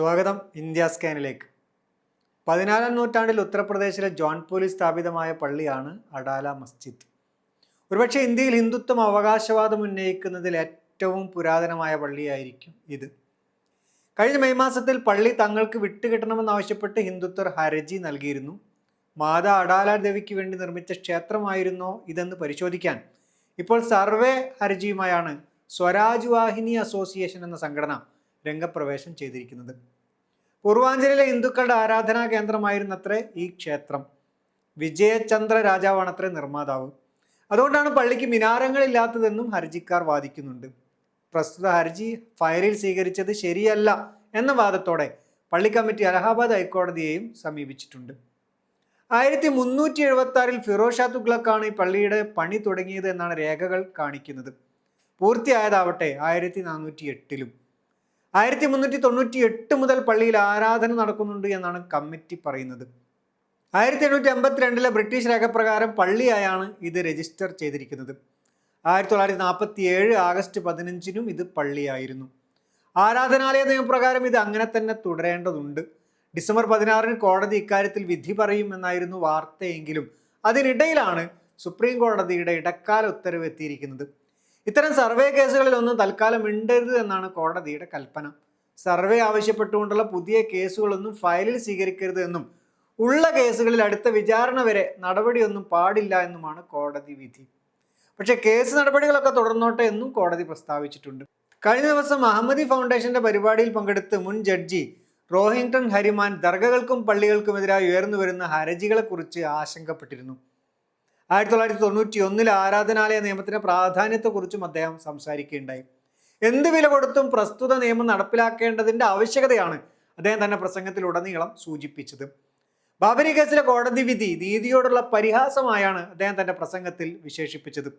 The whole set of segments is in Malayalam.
സ്വാഗതം ഇന്ത്യ സ്കാനിലേക്ക്. പതിനാലാം നൂറ്റാണ്ടിൽ ഉത്തർപ്രദേശിലെ ജോൺപൂരിൽ സ്ഥാപിതമായ പള്ളിയാണ് അഡാല മസ്ജിദ്. ഒരുപക്ഷെ ഇന്ത്യയിൽ ഹിന്ദുത്വം അവകാശവാദം ഉന്നയിക്കുന്നതിൽ ഏറ്റവും പുരാതനമായ പള്ളിയായിരിക്കും ഇത്. കഴിഞ്ഞ മെയ് മാസത്തിൽ പള്ളി തങ്ങൾക്ക് വിട്ടുകിട്ടണമെന്നാവശ്യപ്പെട്ട് ഹിന്ദുത്വർ ഹർജി നൽകിയിരുന്നു. മാതാ അഡാല ദേവിക്ക് വേണ്ടി നിർമ്മിച്ച ക്ഷേത്രമായിരുന്നോ ഇതെന്ന് പരിശോധിക്കാൻ. ഇപ്പോൾ സർവേ ഹർജിയുമായാണ് സ്വരാജ് വാഹിനി അസോസിയേഷൻ എന്ന സംഘടന രംഗപ്രവേശം ചെയ്തിരിക്കുന്നത്. പൂർവാഞ്ചലിലെ ഹിന്ദുക്കളുടെ ആരാധനാ കേന്ദ്രമായിരുന്നത്രേ ഈ ക്ഷേത്രം. വിജയചന്ദ്ര രാജാവാണത്രേ നിർമ്മാതാവ്. അതുകൊണ്ടാണ് പള്ളിക്ക് മിനാരങ്ങളില്ലാത്തതെന്നും ഹർജിക്കാർ വാദിക്കുന്നുണ്ട്. പ്രസ്തുത ഹർജി ഫയലിൽ സ്വീകരിച്ചത് ശരിയല്ല എന്ന വാദത്തോടെ പള്ളി കമ്മിറ്റി അലഹാബാദ് ഹൈക്കോടതിയെയും സമീപിച്ചിട്ടുണ്ട്. ആയിരത്തി മുന്നൂറ്റി എഴുപത്തി ആറിൽ ഫിറോസ് ഷാ തുഗ്ലക്കാണ് ഈ പള്ളിയുടെ പണി തുടങ്ങിയത് എന്നാണ് രേഖകൾ കാണിക്കുന്നത്. പൂർത്തിയായതാവട്ടെ ആയിരത്തി നാനൂറ്റി എട്ടിലും ആയിരത്തി മുന്നൂറ്റി തൊണ്ണൂറ്റി എട്ട് മുതൽ പള്ളിയിൽ ആരാധന നടക്കുന്നുണ്ട് എന്നാണ് കമ്മിറ്റി പറയുന്നത്. ആയിരത്തി എണ്ണൂറ്റി എൺപത്തിരണ്ടിലെ ബ്രിട്ടീഷ് രേഖപ്രകാരം പള്ളിയായാണ് ഇത് രജിസ്റ്റർ ചെയ്തിരിക്കുന്നത്. ആയിരത്തി തൊള്ളായിരത്തി നാൽപ്പത്തി ഏഴ് ആഗസ്റ്റ് പതിനഞ്ചിനും ഇത് പള്ളിയായിരുന്നു. ആരാധനാലയ നിയമപ്രകാരം ഇത് അങ്ങനെ തന്നെ തുടരേണ്ടതുണ്ട്. ഡിസംബർ പതിനാറിന് കോടതി ഇക്കാര്യത്തിൽ വിധി പറയും എന്നായിരുന്നു വാർത്തയെങ്കിലും അതിനിടയിലാണ് സുപ്രീം കോടതിയുടെ ഇടക്കാല ഉത്തരവ് എത്തിയിരിക്കുന്നത്. ഇത്തരം സർവേ കേസുകളിലൊന്നും തൽക്കാലം മിണ്ടരുത് എന്നാണ് കോടതിയുടെ കൽപ്പന. സർവേ ആവശ്യപ്പെട്ടുകൊണ്ടുള്ള പുതിയ കേസുകളൊന്നും ഫയലിൽ സ്വീകരിക്കരുത് എന്നും ഉള്ള കേസുകളിൽ അടുത്ത വിചാരണ വരെ നടപടിയൊന്നും പാടില്ല എന്നുമാണ് കോടതി വിധി. പക്ഷേ കേസ് നടപടികളൊക്കെ തുടർന്നോട്ടെ എന്നും കോടതി പ്രസ്താവിച്ചിട്ടുണ്ട്. കഴിഞ്ഞ ദിവസം അഹമ്മദി ഫൗണ്ടേഷന്റെ പരിപാടിയിൽ പങ്കെടുത്ത് മുൻ ജഡ്ജി റോഹിങ്ടൺ ഹരിമാൻ ദർഗകൾക്കും പള്ളികൾക്കുമെതിരായി ഉയർന്നു വരുന്ന ഹർജികളെക്കുറിച്ച് ആശങ്കപ്പെട്ടിരുന്നു. ആയിരത്തി തൊള്ളായിരത്തി തൊണ്ണൂറ്റി ഒന്നിൽ ആരാധനാലയ നിയമത്തിന്റെ പ്രാധാന്യത്തെക്കുറിച്ചും അദ്ദേഹം സംസാരിക്കുകയുണ്ടായി. എന്ത് വില കൊടുത്തും പ്രസ്തുത നിയമം നടപ്പിലാക്കേണ്ടതിന്റെ ആവശ്യകതയാണ് അദ്ദേഹം തന്നെ പ്രസംഗത്തിലുടനീളം സൂചിപ്പിച്ചത്. ബാബരി കേസിലെ കോടതി വിധി നീതിയോടുള്ള പരിഹാസമായാണ് അദ്ദേഹം തന്റെ പ്രസംഗത്തിൽ വിശേഷിപ്പിച്ചത്.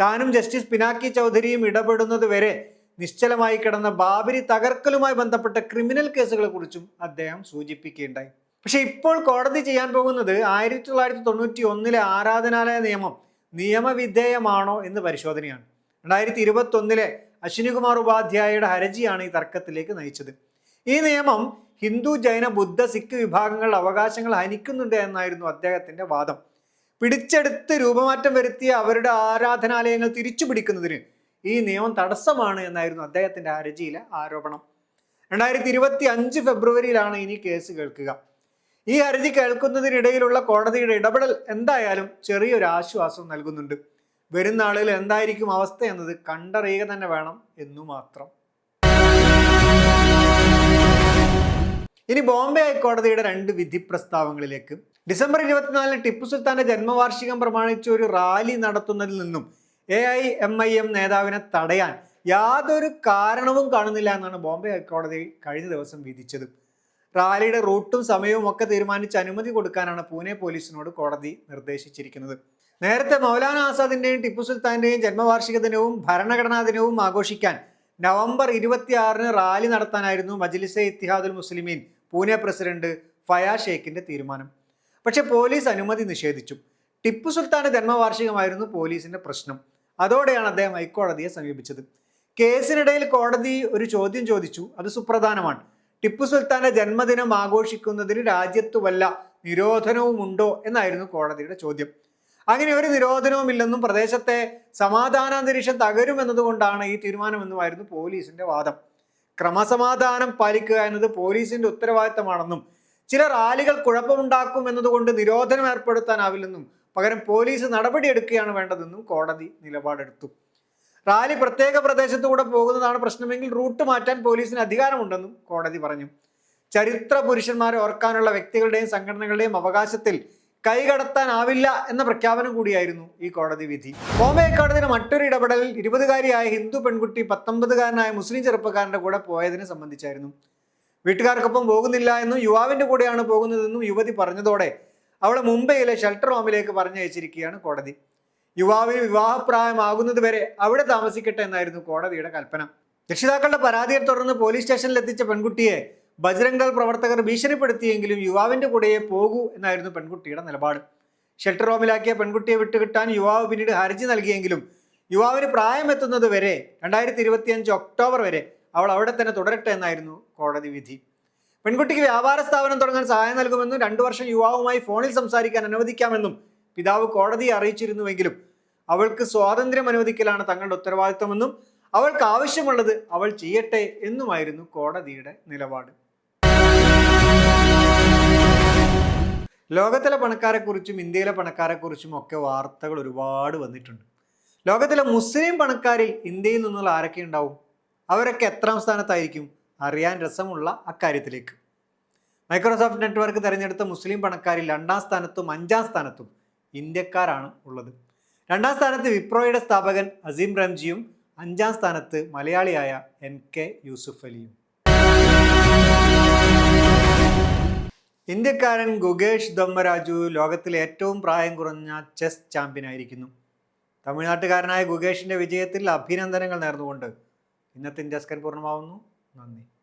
താനും ജസ്റ്റിസ് പിനാക്കി ചൗധരിയും ഇടപെടുന്നത് വരെ നിശ്ചലമായി കിടന്ന ബാബരി തകർക്കലുമായി ബന്ധപ്പെട്ട ക്രിമിനൽ കേസുകളെ കുറിച്ചും അദ്ദേഹം സൂചിപ്പിക്കുകയുണ്ടായി. പക്ഷെ ഇപ്പോൾ കോടതി ചെയ്യാൻ പോകുന്നത് ആയിരത്തി തൊള്ളായിരത്തി തൊണ്ണൂറ്റി ഒന്നിലെ ആരാധനാലയ നിയമം നിയമവിധേയമാണോ എന്ന് പരിശോധനയാണ്. രണ്ടായിരത്തി ഇരുപത്തി ഒന്നിലെ അശ്വിനികുമാർ ഉപാധ്യായയുടെ ഹർജിയാണ് ഈ തർക്കത്തിലേക്ക് നയിച്ചത്. ഈ നിയമം ഹിന്ദു ജൈന ബുദ്ധ സിഖ് വിഭാഗങ്ങളുടെ അവകാശങ്ങൾ ഹനിക്കുന്നുണ്ട് എന്നായിരുന്നു അദ്ദേഹത്തിന്റെ വാദം. പിടിച്ചെടുത്ത് രൂപമാറ്റം വരുത്തിയ അവരുടെ ആരാധനാലയങ്ങൾ തിരിച്ചു പിടിക്കുന്നതിന് ഈ നിയമം തടസ്സമാണ് എന്നായിരുന്നു അദ്ദേഹത്തിന്റെ ഹർജിയിലെ ആരോപണം. രണ്ടായിരത്തി ഇരുപത്തി അഞ്ച് ഫെബ്രുവരിയിലാണ് ഇനി കേസ് കേൾക്കുക. ഈ ഹർജി കേൾക്കുന്നതിനിടയിലുള്ള കോടതിയുടെ ഇടപെടൽ എന്തായാലും ചെറിയൊരു ആശ്വാസം നൽകുന്നുണ്ട്. വരും ആളുകൾ എന്തായിരിക്കും അവസ്ഥ എന്നത് കണ്ടറിയുക തന്നെ വേണം എന്നു മാത്രം. ഇനി ബോംബെ ഹൈക്കോടതിയുടെ രണ്ട് വിധി പ്രസ്താവങ്ങളിലേക്ക് ഡിസംബർ ഇരുപത്തിനാലിന് ടിപ്പു സുൽത്താന്റെ ജന്മവാർഷികം പ്രമാണിച്ച് ഒരു റാലി നടത്തുന്നതിൽ നിന്നും A I M I M നേതാവിനെ തടയാൻ യാതൊരു കാരണവും കാണുന്നില്ല എന്നാണ് ബോംബെ ഹൈക്കോടതി കഴിഞ്ഞ ദിവസം വിധിച്ചത്. റാലിയുടെ റൂട്ടും സമയവും ഒക്കെ തീരുമാനിച്ച് അനുമതി കൊടുക്കാനാണ് പൂനെ പോലീസിനോട് കോടതി നിർദ്ദേശിച്ചിരിക്കുന്നത്. നേരത്തെ മൗലാന ആസാദിന്റെയും ടിപ്പു സുൽത്താന്റെയും ജന്മവാർഷിക ദിനവും ഭരണഘടനാ ദിനവും ആഘോഷിക്കാൻ നവംബർ ഇരുപത്തിയാറിന് റാലി നടത്താനായിരുന്നു മജ്ലിസെ ഇത്തിഹാദുൽ മുസ്ലിമീൻ പൂനെ പ്രസിഡന്റ് ഫയാ ഷേഖിന്റെ തീരുമാനം. പക്ഷെ പോലീസ് അനുമതി നിഷേധിച്ചു. ടിപ്പു സുൽത്താന്റെ ജന്മവാർഷികമായിരുന്നു പോലീസിന്റെ പ്രശ്നം. അതോടെയാണ് അദ്ദേഹം ഹൈക്കോടതിയെ സമീപിച്ചത്. കേസിനിടയിൽ കോടതി ഒരു ചോദ്യം ചോദിച്ചു. അത് സുപ്രധാനമാണ്. ടിപ്പു സുൽത്താന്റെ ജന്മദിനം ആഘോഷിക്കുന്നതിന് രാജ്യത്ത് വല്ല നിരോധനവും ഉണ്ടോ എന്നായിരുന്നു കോടതിയുടെ ചോദ്യം. അങ്ങനെ ഒരു നിരോധനവുമില്ലെന്നും പ്രദേശത്തെ സമാധാനാന്തരീക്ഷം തകരുമെന്നതുകൊണ്ടാണ് ഈ തീരുമാനമെന്നുമായിരുന്നു പോലീസിന്റെ വാദം. ക്രമസമാധാനം പാലിക്കുക എന്നത് പോലീസിന്റെ ഉത്തരവാദിത്തമാണെന്നും ചില റാലികൾ കുഴപ്പമുണ്ടാക്കും എന്നതുകൊണ്ട് നിരോധനം ഏർപ്പെടുത്താനാവില്ലെന്നും പകരം പോലീസ് നടപടിയെടുക്കുകയാണ് വേണ്ടതെന്നും കോടതി നിലപാടെടുത്തു. റാലി പ്രത്യേക പ്രദേശത്തുകൂടെ പോകുന്നതാണ് പ്രശ്നമെങ്കിൽ റൂട്ട് മാറ്റാൻ പോലീസിന് അധികാരമുണ്ടെന്നും കോടതി പറഞ്ഞു. ചരിത്ര പുരുഷന്മാരെ ഓർക്കാനുള്ള വ്യക്തികളുടെയും സംഘടനകളുടെയും അവകാശത്തിൽ കൈകടത്താനാവില്ല എന്ന പ്രഖ്യാപനം കൂടിയായിരുന്നു ഈ കോടതി വിധി. ബോംബെ ഹൈക്കോടതിയുടെ മറ്റൊരു ഇടപെടലിൽ ഇരുപതുകാരിയായ ഹിന്ദു പെൺകുട്ടി പത്തൊമ്പതുകാരനായ മുസ്ലിം ചെറുപ്പക്കാരന്റെ കൂടെ പോയതിനെ സംബന്ധിച്ചായിരുന്നു. വീട്ടുകാർക്കൊപ്പം പോകുന്നില്ല എന്നും യുവാവിന്റെ കൂടെയാണ് പോകുന്നതെന്നും യുവതി പറഞ്ഞതോടെ അവളെ മുംബൈയിലെ ഷെൽട്ടർ ഹോമിലേക്ക് പറഞ്ഞയച്ചിരിക്കുകയാണ് കോടതി. യുവാവിന് വിവാഹപ്രായമാകുന്നത് വരെ അവിടെ താമസിക്കട്ടെ എന്നായിരുന്നു കോടതിയുടെ കൽപ്പന. രക്ഷിതാക്കളുടെ പരാതിയെ തുടർന്ന് പോലീസ് സ്റ്റേഷനിൽ എത്തിച്ച പെൺകുട്ടിയെ ബജ്രംഗൽ പ്രവർത്തകർ ഭീഷണിപ്പെടുത്തിയെങ്കിലും യുവാവിന്റെ കൂടെയേ പോകൂ എന്നായിരുന്നു പെൺകുട്ടിയുടെ നിലപാട്. ഷെൽട്ടർ ഹോമിലാക്കിയ പെൺകുട്ടിയെ വിട്ടുകിട്ടാൻ യുവാവ് പിന്നീട് ഹർജി നൽകിയെങ്കിലും യുവാവിന് പ്രായമെത്തുന്നത് വരെ രണ്ടായിരത്തി ഇരുപത്തിയഞ്ച് ഒക്ടോബർ വരെ അവൾ അവിടെ തന്നെ തുടരട്ടെ എന്നായിരുന്നു കോടതി വിധി. പെൺകുട്ടിക്ക് വ്യാപാര സ്ഥാപനം തുടങ്ങാൻ സഹായം നൽകുമെന്നും രണ്ടു വർഷം യുവാവുമായി ഫോണിൽ സംസാരിക്കാൻ അനുവദിക്കാമെന്നും പിതാവ് കോടതിയെ അറിയിച്ചിരുന്നുവെങ്കിലും അവൾക്ക് സ്വാതന്ത്ര്യം അനുവദിക്കലാണ് തങ്ങളുടെ ഉത്തരവാദിത്തമെന്നും അവൾക്ക് ആവശ്യമുള്ളത് അവൾ ചെയ്യട്ടെ എന്നുമായിരുന്നു കോടതിയുടെ നിലപാട്. ലോകത്തിലെ പണക്കാരെക്കുറിച്ചും ഇന്ത്യയിലെ പണക്കാരെക്കുറിച്ചും ഒക്കെ വാർത്തകൾ ഒരുപാട് വന്നിട്ടുണ്ട്. ലോകത്തിലെ മുസ്ലിം പണക്കാരിൽ ഇന്ത്യയിൽ നിന്നുള്ള ആരൊക്കെ ഉണ്ടാവും? അവരൊക്കെ എത്രാം സ്ഥാനത്തായിരിക്കും? അറിയാൻ രസമുള്ള അക്കാര്യത്തിലേക്ക്. മൈക്രോസോഫ്റ്റ് നെറ്റ്വർക്ക് തിരഞ്ഞെടുത്ത മുസ്ലിം പണക്കാരിൽ രണ്ടാം സ്ഥാനത്തും അഞ്ചാം സ്ഥാനത്തും ഇന്ത്യക്കാരാണ് ഉള്ളത്. രണ്ടാം സ്ഥാനത്ത് വിപ്രോയുടെ സ്ഥാപകൻ അസീം റംജിയും അഞ്ചാം സ്ഥാനത്ത് മലയാളിയായ എൻ കെ യൂസുഫ് അലിയും. ഇന്ത്യക്കാരൻ ഗുഗേഷ് ദമ്മരാജു ലോകത്തിലെ ഏറ്റവും പ്രായം കുറഞ്ഞ ചെസ് ചാമ്പ്യൻ ആയിരിക്കുന്നു. തമിഴ്നാട്ടുകാരനായ ഗുഗേഷിന്റെ വിജയത്തിൽ അഭിനന്ദനങ്ങൾ നേർന്നുകൊണ്ട് ഇന്നത്തെ ഇന്ത്യസ്കൻ പൂർണമാവുന്നു. നന്ദി.